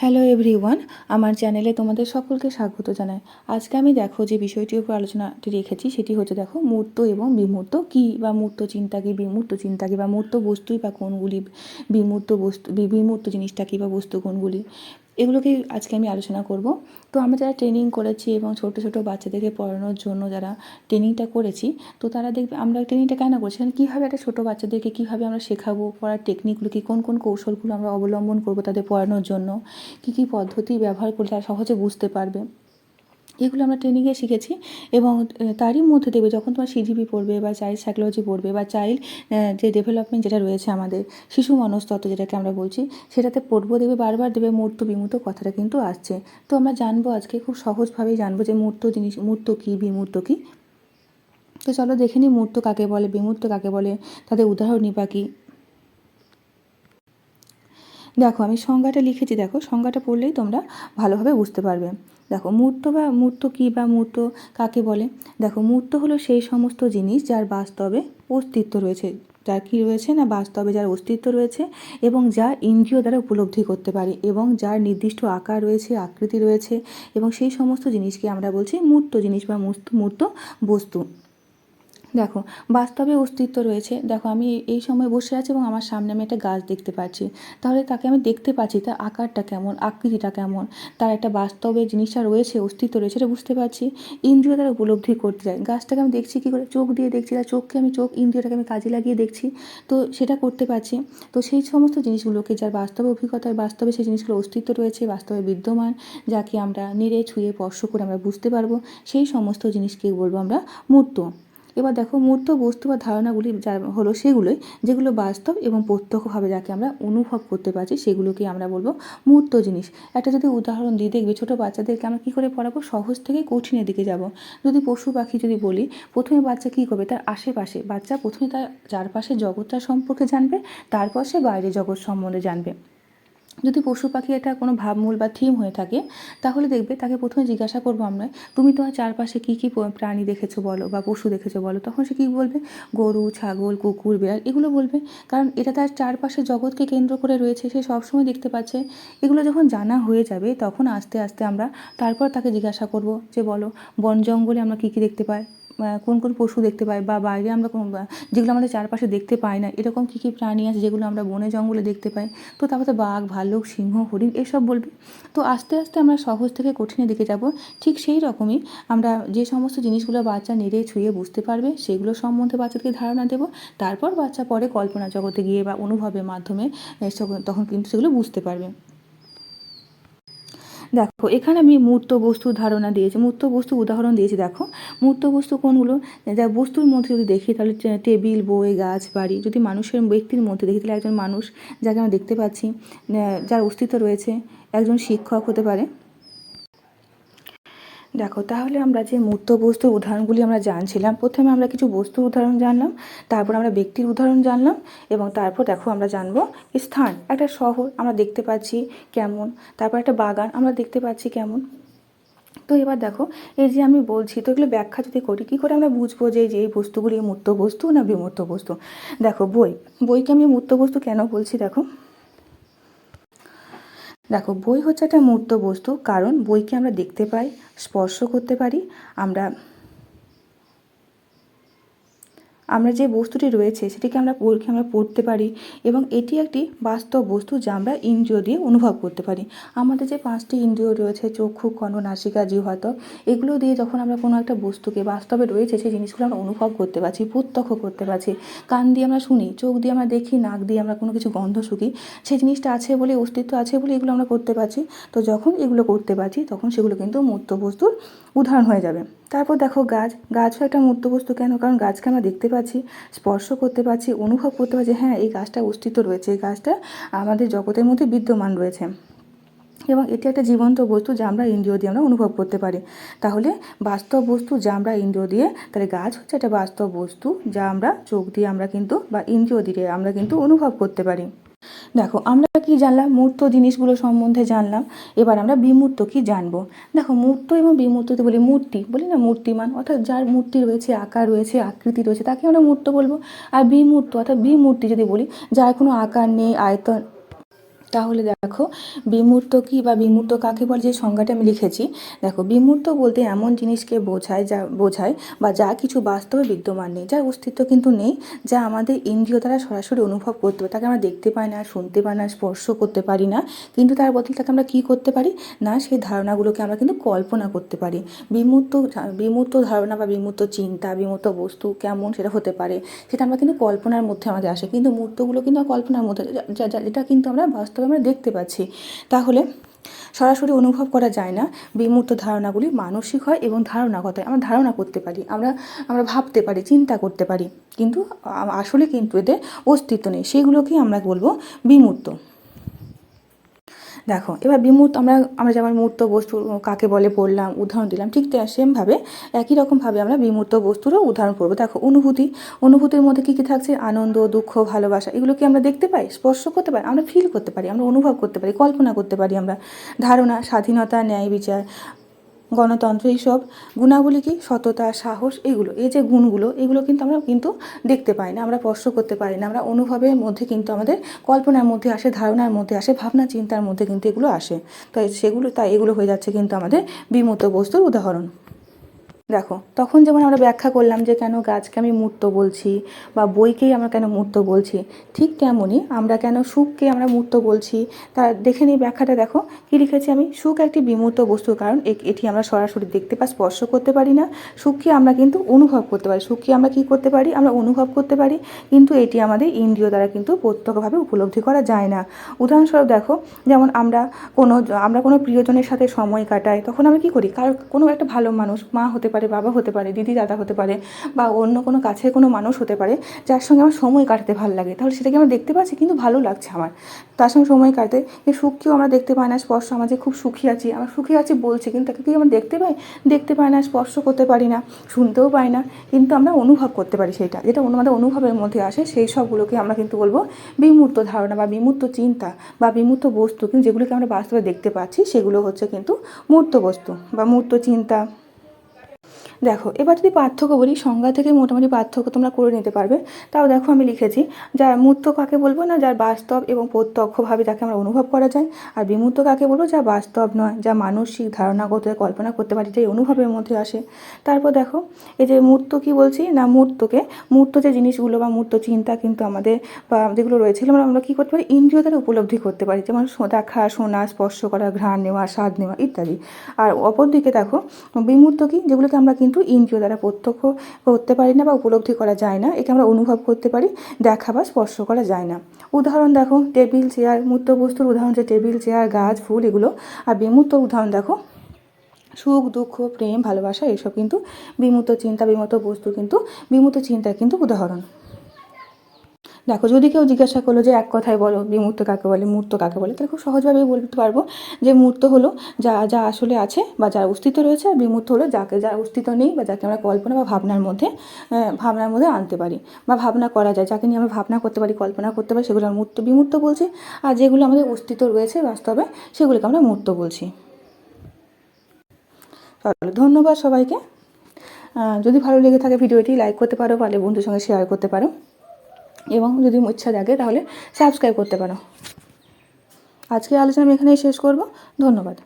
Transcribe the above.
Hello everyone আমার চ্যানেলে তোমাদের সকলকে স্বাগত জানাই। আজকে আমি দেখো যে বিষয়টির উপর আলোচনাটি রেখেছি, সেটি হচ্ছে দেখো মূর্ত এবং বিমূর্ত কি বা মূর্ত চিন্তা কী, বিমূর্ত চিন্তা কী বা মূর্ত বস্তুই বা কোনগুলি, বিমূর্ত বস্তু বিমূর্ত জিনিসটা কী বা বস্তু কোনগুলি। এগুলোকেই আজকে আমি আলোচনা করব। তো আমরা যারা ট্রেনিং করেছি এবং ছোট ছোট বাচ্চাদেরকে পড়ানোর জন্য যারা ট্রেনিংটা করেছি, তো তারা দেখবে আমরা ট্রেনিংটা কেন করছি? কারণ কীভাবে একটা ছোটো বাচ্চাদেরকে কীভাবে আমরা শেখাবো, পড়ার টেকনিকগুলো কী, কোন কোন কৌশলগুলো আমরা অবলম্বন করব তাদের পড়ানোর জন্য, কী কী পদ্ধতি ব্যবহার করলে তারা সহজে বুঝতে পারবে? এগুলো আমরা ট্রেনিংয়ে শিখেছি এবং তারই মধ্যে দেবে যখন তোমার সিজিপি পড়বে বা চাইল্ড সাইকোলজি পড়বে বা চাইল্ড যে ডেভেলপমেন্ট যেটা রয়েছে আমাদের, শিশু মনস্তত্ত্ব যেটাকে আমরা বলছি, সেটাতে পড়ব দেবে বারবার দেবে মূর্ত বিমূর্ত কথাটা কিন্তু আসছে। তো আমরা জানব আজকে, খুব সহজভাবেই জানব যে মূর্ত জিনিস, মূর্ত কী, বিমূর্ত কী? তো চলো দেখে নিই মূর্ত কাকে বলে, বিমূর্ত কাকে বলে, তাদের উদাহরণই বা কী। দেখো, আমি সংজ্ঞাটা লিখেছি, দেখো, সংজ্ঞাটা পড়লেই তোমরা ভালোভাবে বুঝতে পারবে। দেখো মূর্ত বা মূর্ত কী বা মূর্ত কাকে বলে? দেখো মূর্ত হলো সেই সমস্ত জিনিস যার বাস্তবে অস্তিত্ব রয়েছে। যার কী রয়েছে না বাস্তবে যার অস্তিত্ব রয়েছে এবং যা ইন্দ্রিয় দ্বারা উপলব্ধি করতে পারে এবং যার নির্দিষ্ট আকার রয়েছে, আকৃতি রয়েছে এবং সেই সমস্ত জিনিসকে আমরা বলছি মূর্ত জিনিস বা মূর্ত বস্তু। দেখো, বাস্তবে অস্তিত্ব রয়েছে। দেখো, আমি এই- সময় বসে আছি এবং আমার সামনে আমি একটা গাছ দেখতে পাচ্ছি। তাহলে তাকে আমি দেখতে পাচ্ছি, তার আকারটা কেমন, আকৃতিটা কেমন, তার একটা বাস্তবে জিনিসটা রয়েছে, অস্তিত্ব রয়েছে এটা বুঝতে পারছি। ইন্দ্রিয় তারা উপলব্ধি করতে চাই গাছটাকে আমি দেখছি কী করে? চোখ দিয়ে দেখছি, তার চোখকে আমি, চোখ ইন্দ্রিয়টাকে আমি কাজে লাগিয়ে দেখছি। তো সেটা করতে পারছি। তো সেই সমস্ত জিনিসগুলোকে, যার বাস্তবে অভিজ্ঞতার বাস্তবে সেই জিনিসগুলো অস্তিত্ব রয়েছে, বাস্তবে বিদ্যমান, যাকে আমরা নেড়ে, ছুঁয়ে, স্পর্শ করে আমরা বুঝতে পারব, সেই সমস্ত জিনিসকে বলব আমরা মূর্ত। এবার দেখো মূর্ত, বস্তু বা ধারণাগুলি যা হলো সেগুলোই, যেগুলো বাস্তব এবং প্রত্যক্ষভাবে যাকে আমরা অনুভব করতে পারছি সেগুলোকে আমরা বলব মূর্ত জিনিস। একটা যদি উদাহরণ দিয়ে দেখবে, ছোটো বাচ্চাদেরকে আমরা কী করে পড়াবো? সহজ থেকে কঠিনের দিকে যাব। যদি পশু পাখি যদি বলি, প্রথমে বাচ্চা কী করবে? তার আশেপাশে। বাচ্চা প্রথমে তার চারপাশে জগৎটা সম্পর্কে জানবে, তারপর সে বাইরের জগৎ সম্বন্ধে জানবে। যদি পশু পাখি এটা কোনো ভাবমূল বা থিম হয়ে থাকে, তাহলে দেখবে তাকে প্রথমে জিজ্ঞাসা করব আমরা, তুমি তোমার চারপাশে কী কী প্রাণী দেখেছ বলো বা পশু দেখেছ বলো? তখন সে কী বলবে? গরু, ছাগল, কুকুর, বিড়াল, এগুলো বলবে। কারণ এটা তার চারপাশে জগৎকে কেন্দ্র করে রয়েছে, সে সবসময় দেখতে পাচ্ছে। এগুলো যখন জানা হয়ে যাবে, তখন আস্তে আস্তে আমরা তারপর তাকে জিজ্ঞাসা করব যে, বলো, বন জঙ্গলে আমরা কী কী দেখতে পাই? কোন কোন পশু দেখতে পাই বা বাইরে আমরা কোন যেগুলো আমাদের চারপাশে দেখতে পাই না, এরকম কী কী প্রাণী আছে যেগুলো আমরা বনে জঙ্গলে দেখতে পাই? তো তারপর বাঘ, ভাল্লুক, সিংহ, হরিণ এসব বলবে। তো আস্তে আস্তে আমরা সহজ থেকে কঠিনের দিকে যাব। ঠিক সেই রকমই আমরা যে সমস্ত জিনিসগুলো বাচ্চা নেড়ে ছুঁয়ে বুঝতে পারবে, সেগুলো সম্বন্ধে বাচ্চাদেরকে ধারণা দেব। তারপর বাচ্চা পরে কল্পনা জগতে গিয়ে বা অনুভবের মাধ্যমে তখন কিন্তু সেগুলো বুঝতে পারবে। দেখো, এখানে আমি মূর্ত বস্তুর ধারণা দিয়েছি। মূর্ত বস্তু উদাহরণ দিয়েছি, দেখো। মূর্ত বস্তু কোনগুলো? যা বস্তুর মধ্যে যদি দেখি, তাহলে টেবিল, বই, গাছ, বাড়ি। যদি মানুষের ব্যক্তির মধ্যে দেখি, তাহলে একজন মানুষ, যাকে আমরা দেখতে পাচ্ছি যার অস্তিত্ব রয়েছে, একজন শিক্ষক হতে পারে। দেখো, তাহলে আমরা যে মূর্ত বস্তুর উদাহরণগুলি আমরা জানছিলাম, প্রথমে আমরা কিছু বস্তুর উদাহরণ জানলাম, তারপর আমরা ব্যক্তির উদাহরণ জানলাম এবং তারপর দেখো আমরা জানব স্থান। একটা শহর আমরা দেখতে পাচ্ছি কেমন, তারপর একটা বাগান আমরা দেখতে পাচ্ছি কেমন। তো এবার দেখো, এই যে আমি বলছি, তো এগুলো ব্যাখ্যা যদি করি, কী করে আমরা বুঝব যে এই বস্তুগুলি মূর্ত বস্তু না বিমূর্ত বস্তু দেখো, বই। বইকে আমি মূর্ত বস্তু কেন বলছি, দেখো। দেখো, বই হচ্ছে একটা মূর্ত বস্তু, কারণ বইকে আমরা দেখতে পাই, স্পর্শ করতে পারি, আমরা আমরা যে বস্তুটি রয়েছে সেটিকে আমরা বইকে আমরা পড়তে পারি এবং এটি একটি বাস্তব বস্তু যা আমরা ইন্দ্রিয় দিয়ে অনুভব করতে পারি। আমাদের যে পাঁচটি ইন্দ্রিয় রয়েছে, চক্ষু, কর্ণ, নাসিকা জিহ্বাতক এগুলো দিয়ে যখন আমরা কোনো একটা বস্তুকে বাস্তবে রয়েছে, সেই জিনিসগুলো আমরা অনুভব করতে পারছি, প্রত্যক্ষ করতে পারছি। কান দিয়ে আমরা শুনি, চোখ দিয়ে আমরা দেখি, নাক দিয়ে আমরা কোনো কিছু গন্ধ শুকি, সেই জিনিসটা আছে বলে, অস্তিত্ব আছে বলে এগুলো আমরা করতে পারছি। তো যখন এগুলো করতে পারছি, তখন সেগুলো কিন্তু মূর্ত বস্তুর উদাহরণ হয়ে যাবে। তারপর দেখো গাছ, গাছও একটা মূর্ত বস্তু কেন? কারণ গাছকে আমরা দেখতে পাচ্ছি, স্পর্শ করতে পারছি অনুভব করতে পারছি হ্যাঁ এই গাছটা অস্তিত্ব রয়েছে, এই গাছটা আমাদের জগতের মধ্যে বিদ্যমান রয়েছে। এবং এটি একটা জীবন্ত বস্তু যা আমরা ইন্দ্রিয় দিয়ে আমরা অনুভব করতে পারি। তাহলে বাস্তব বস্তু যা আমরা ইন্দ্রিয় দিয়ে, তাহলে গাছ হচ্ছে একটা বাস্তব বস্তু যা আমরা চোখ দিয়ে আমরা কিন্তু বা ইন্দ্রিয় দিয়ে আমরা কিন্তু অনুভব করতে পারি। দেখো, আমরা কি জানলাম? মূর্ত জিনিসগুলো সম্বন্ধে জানলাম। এবার আমরা বিমূর্ত কি জানব? দেখো, মূর্ত এবং বিমূর্ততে বলি মূর্তি। বলি না মূর্তিমান, অর্থাৎ যার মূর্তি রয়েছে, আকার রয়েছে, আকৃতি রয়েছে, তাকে আমরা মূর্ত বলব। আর বিমূর্ত, অর্থাৎ বিমূর্তি যদি বলি, যার কোনো আকার নেই, আয়তন তাহলে দেখো, বিমূর্ত কী বা বিমূর্ত কাকে বলে? যে সংজ্ঞাটা আমি লিখেছি। দেখো, বিমূর্ত বলতে এমন জিনিসকে বোঝায় যা, বোঝায় বা যা কিছু বাস্তবে বিদ্যমান নেই যার অস্তিত্ব কিন্তু নেই, যা আমাদের ইন্দ্রিয় দ্বারা সরাসরি অনুভব করতে পারি। তাকে আমরা দেখতে পাই না, শুনতে পাই না, স্পর্শ করতে পারি না, কিন্তু তার বদলে তাকে আমরা কী করতে পারি? না, সেই ধারণাগুলোকে আমরা কিন্তু কল্পনা করতে পারি। বিমূর্ত বিমূর্ত ধারণা বা বিমূর্ত চিন্তা, বিমূর্ত বস্তু কেমন সেটা হতে পারে, সেটা আমরা কিন্তু কল্পনার মধ্যে আমাদের আসে। কিন্তু মূর্তগুলো কিন্তু কল্পনার মধ্যে যেটা কিন্তু আমরা বাস্তবে আমরা দেখতে পাচ্ছি। তাহলে সরাসরি অনুভব করা যায় না বিমূর্ত ধারণাগুলি মানসিক হয় এবং ধারণাগত আমরা ধারণা করতে পারি, আমরা আমরা ভাবতে পারি, চিন্তা করতে পারি। কিন্তু আসলে কিন্তু এদের অস্তিত্ব নেই। সেগুলোকেই আমরা বলব বিমূর্ত। দেখো, এবার বিমূর্ত, আমরা আমরা যেমন মূর্ত, বস্তু, কাকে বলে পড়লাম, উদাহরণ দিলাম, ঠিক সেমভাবে, একই রকমভাবে আমরা বিমূর্ত, বস্তুরও উদাহরণ করব দেখো, অনুভূতি, অনুভূতির মধ্যে কী কী থাকছে? আনন্দ, দুঃখ, ভালোবাসা, এগুলো কি আমরা দেখতে পাই? স্পর্শ করতে পারি, আমরা ফিল করতে পারি, আমরা অনুভব করতে পারি, কল্পনা করতে পারি আমরা। ধারণা, স্বাধীনতা, ন্যায়, বিচার গণতন্ত্র এইসব গুণাবলী কি? সততা, সাহস, এগুলো। এই যে গুণগুলো, এগুলো কিন্তু আমরা কিন্তু দেখতে পাই না, আমরা স্পর্শ করতে পারি না। আমরা অনুভবের মধ্যে কিন্তু আমাদের কল্পনার মধ্যে আসে, ধারণার মধ্যে আসে, ভাবনা, চিন্তার মধ্যে কিন্তু এগুলো আসে। তাই সেগুলো, তাই এগুলো হয়ে যাচ্ছে কিন্তু আমাদের বিমূর্ত বস্তুর উদাহরণ। দেখো, তখন যেমন আমরা ব্যাখ্যা করলাম যে কেন গাছকে আমি মূর্ত বলছি বা বইকেই আমরা কেন মূর্ত বলছি, ঠিক তেমনই আমরা কেন সুখকে আমরা মূর্ত বলছি, তা দেখে নিই ব্যাখ্যাটা দেখো, কী লিখেছি আমি? সুখ একটি বিমূর্ত বস্তুর কারণ এটি আমরা সরাসরি দেখতে বা স্পর্শ করতে পারি না। সুখকে আমরা কিন্তু অনুভব করতে পারি। সুখকে আমরা কী করতে পারি? আমরা অনুভব করতে পারি, কিন্তু এটি আমাদের ইন্দ্রিয় দ্বারা কিন্তু প্রত্যক্ষভাবে উপলব্ধি করা যায় না। উদাহরণস্বরূপ দেখো, যেমন আমরা কোনো আমরা কোনো প্রিয়জনের সাথে সময় কাটাই, তখন আমরা কী করি? কারও, কোনো একটা ভালো মানুষ, মা হতে পারে বাবা হতে পারে, দিদি, দাদা হতে পারে বা অন্য কোনো কাছের কোনো মানুষ হতে পারে, যার সঙ্গে আমার সময় কাটাতে ভালো লাগে। তাহলে সেটাকে আমরা দেখতে পাচ্ছি, কিন্তু ভালো লাগছে আমার। তার সঙ্গে সময় কাটতে, কিন্তু সুখকেও আমরা দেখতে পাই না, স্পর্শ আমার যে খুব সুখী আছি। আমার সুখী আছি বলছে, কিন্তু তাকে কি আমরা দেখতে পাই? দেখতে পাই না, স্পর্শ করতে পারি না, শুনতেও পাই না, কিন্তু আমরা অনুভব করতে পারি সেটা। যেটা আমাদের অনুভবের মধ্যে আসে, সেই সবগুলোকে আমরা কিন্তু বলব বিমূর্ত ধারণা বা বিমূর্ত চিন্তা বা বিমূর্ত বস্তু। কিন্তু যেগুলোকে আমরা বাস্তবে দেখতে পাচ্ছি, সেগুলো হচ্ছে কিন্তু মূর্ত বস্তু বা মূর্ত চিন্তা দেখো, এবার যদি পার্থক্য বলি, সংজ্ঞা থেকে মোটামুটি পার্থক্য তোমরা করে নিতে পারবে। তাও দেখো আমি লিখেছি, যার মূর্ত কাকে বলব না, যার বাস্তব এবং প্রত্যক্ষভাবে যাকে আমরা অনুভব করা যায়, আর বিমূর্ত কাকে বলব, যা বাস্তব নয়, যা মানসিক ধারণাগত কল্পনা করতে পারি যে অনুভবের মধ্যে আসে। তারপর দেখো, এই যে মূর্ত কি বলছি? না, মূর্তকে, মূর্ত যে জিনিসগুলো বা মূর্ত চিন্তা কিন্তু আমাদের বা যেগুলো রয়েছে আমরা আমরা কী করতে পারি? ইন্দ্রিয় দ্বারা উপলব্ধি করতে পারি, যেমন দেখা, শোনা, স্পর্শ করা, ঘ্রাণ নেওয়া, স্বাদ নেওয়া, ইত্যাদি। আর অপরদিকে দেখো, বিমূর্ত কি? যেগুলোকে আমরা কিন্তু ইন্দ্রিয় দ্বারা প্রত্যক্ষ করতে পারি না বা উপলব্ধি করা যায় না। একে আমরা অনুভব করতে পারি, দেখা বা স্পর্শ করা যায় না। উদাহরণ দেখো, টেবিল, চেয়ার মূর্ত বস্তুর উদাহরণ যে টেবিল, চেয়ার, গাছ, ফুল এগুলো, আর বিমূর্ত উদাহরণ দেখো, সুখ, দুঃখ, প্রেম, ভালোবাসা, এসব কিন্তু বিমূর্ত চিন্তা, বিমূর্ত বস্তু কিন্তু, বিমূর্ত চিন্তা কিন্তু উদাহরণ। দেখো, যদি কেউ জিজ্ঞাসা করল যে এক কথায় বলো বিমূর্ত কাকে বলে, মূর্ত কাকে বলে, তাহলে খুব সহজভাবেই বলতে পারব যে মূর্ত হলো যা যা আসলে আছে বা যার অস্তিত্ব রয়েছে, আর বিমূর্ত হলো যাকে, যার অস্তিত্ব নেই বা যাকে আমরা কল্পনা বা ভাবনার মধ্যে ভাবনার মধ্যে আনতে পারি বা ভাবনা করা যায়। যাকে নিয়ে আমরা ভাবনা করতে পারি, কল্পনা করতে পারি, সেগুলো মূর্ত, বিমূর্ত বলছি। আর যেগুলো আমাদের অস্তিত্ব রয়েছে বাস্তবে, সেগুলোকে আমরা মূর্ত বলছি। চলো ধন্যবাদ সবাইকে। যদি ভালো লেগে থাকে ভিডিওটি, লাইক করতে পারো, পারলে বন্ধুর সঙ্গে শেয়ার করতে পারো। এবং যদি ইচ্ছা জাগে তাহলে সাবস্ক্রাইব করতে পারো। আজকে আলোচনা আমি এখানেই শেষ করব। ধন্যবাদ।